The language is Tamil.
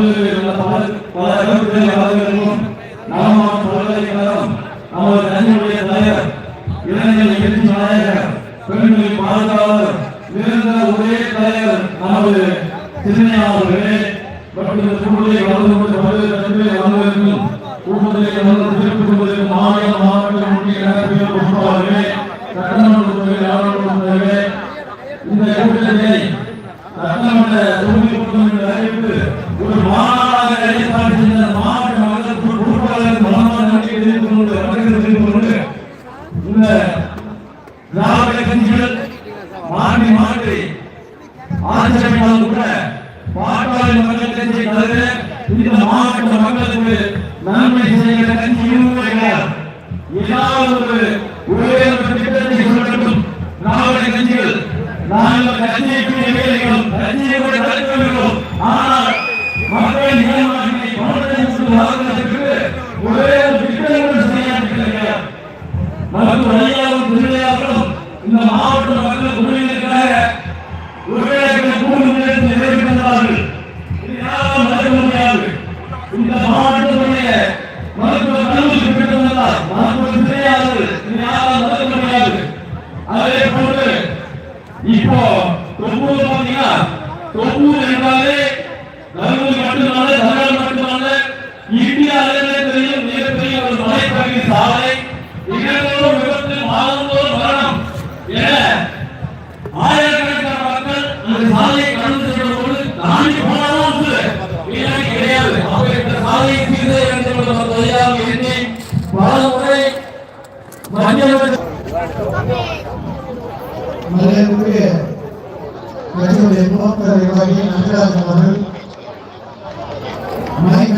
தமிழர்களை நல்ல பல பல அறிவுரை வழங்குவோம் நாயகர் பெண்களின் ஒரே தலைவர் நமது சிந்தனை இந்த வளர்ந்து கொண்டு பல்வேறு கல்வியை வழங்குவதற்கும் குடும்பத்திலே வளர்ந்து திருப்பிக் கொள்வதற்கும் மாநில மாவட்ட முக்கிய நகர்வுகள் பொறுப்பாளர்களே சட்டமன்ற ஆளுநர்களே இந்த கூட்டத்தை சட்டமன்ற தொகுதி கூட்டம் ஒரு மாநாடாக ஏற்பாடு மாவட்ட மக்கள் பொறுப்பாளர்கள் மனமான நம்பிக்கை தெரிவித்துக் கொண்டு இந்த திராவிட கட்சிகள் மாற்றி மாற்றி ஆட்சியமைத்தாலும் கூட பாட்டாளி மக்கள் கட்சி இந்த மாவட்ட மக்களுக்கு நன்மை செய்கிற கட்சி கிடையாது ஏதாவது ஒரு திட்டத்தை சொல்லட்டும் திராவிட கட்சிகள் நாங்கள் கட்சியை ஒரே ஒரு மற்றும் வழியாகவும் திருவிழையாக்களும் இந்த மாவட்ட மக்கள் குடியிருக்கிறாங்க. ஒருவேளை கூடுதல் நிறைவேற்றுகிறார்கள் இது யாராலும் முடியாது. இந்த மாவட்டத்துடைய மருத்துவ கல்வி பெற்றுள்ளதால் மருத்துவ தெரியாது இது யாராலும் மறுக்க முடியாது. அதே போன்று இப்போ தொண்ணூறு பார்த்தீங்கன்னா தொண்ணூறு என்றாலே தருமபுரி சாலையை கடந்து செல்லும் பொழுது தாண்டி போனாலும் உண்டு. இல்லைன்னா கிடையாது அப்ப இந்த சாலையை சீர்தே என்று தொழிலாளர் எண்ணி பல முறை மரியாதைக்குரிய நிர்வாகி அவர்கள்